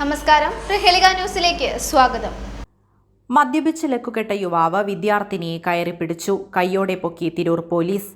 നമസ്കാരം. ന്യൂസിലേക്ക് സ്വാഗതം. മദ്യപിച്ച് ലക്കുകെട്ട യുവാവ് വിദ്യാർത്ഥിനിയെ കയറി പിടിച്ചു. കൈയോടെ പൊക്കി തിരൂർ പോലീസ്.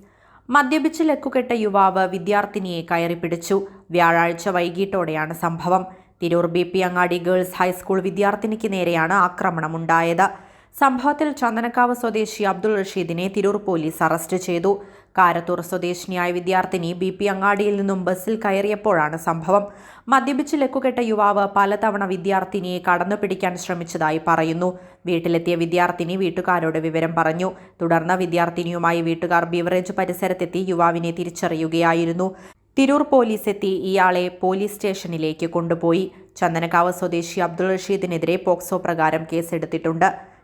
മദ്യപിച്ച് ലക്കുകെട്ട യുവാവ് വിദ്യാർത്ഥിനിയെ കയറി പിടിച്ചു. വ്യാഴാഴ്ച വൈകിട്ടോടെയാണ് സംഭവം. Tirur B P Angadi girls high school വിദ്യാർത്ഥിനിക്ക് നേരെയാണ് ആക്രമണമുണ്ടായത്. സംഭവത്തിൽ ചന്ദനക്കാവ് സ്വദേശി അബ്ദുൾ റഷീദിനെ തിരൂർ പോലീസ് അറസ്റ്റ് ചെയ്തു. കാരത്തൂർ സ്വദേശിനിയായ വിദ്യാർത്ഥിനി ബി പി അങ്ങാടിയിൽ നിന്നും ബസ്സിൽ കയറിയപ്പോഴാണ് സംഭവം. മദ്യപിച്ച് ലക്കുകെട്ട യുവാവ് പലതവണ വിദ്യാർത്ഥിനിയെ കടന്നു പിടിക്കാൻ ശ്രമിച്ചതായി പറയുന്നു. വീട്ടിലെത്തിയ വിദ്യാർത്ഥിനി വീട്ടുകാരോട് വിവരം പറഞ്ഞു. തുടർന്ന് വിദ്യാർത്ഥിനിയുമായി വീട്ടുകാർ ബീവറേജ് പരിസരത്തെത്തി യുവാവിനെ തിരിച്ചറിയുകയായിരുന്നു. തിരൂർ പോലീസ് എത്തി ഇയാളെ പോലീസ് സ്റ്റേഷനിലേക്ക് കൊണ്ടുപോയി. ചന്ദനക്കാവ് സ്വദേശി അബ്ദുൾ റഷീദിനെതിരെ പോക്സോ പ്രകാരം കേസെടുത്തിട്ടുണ്ട്.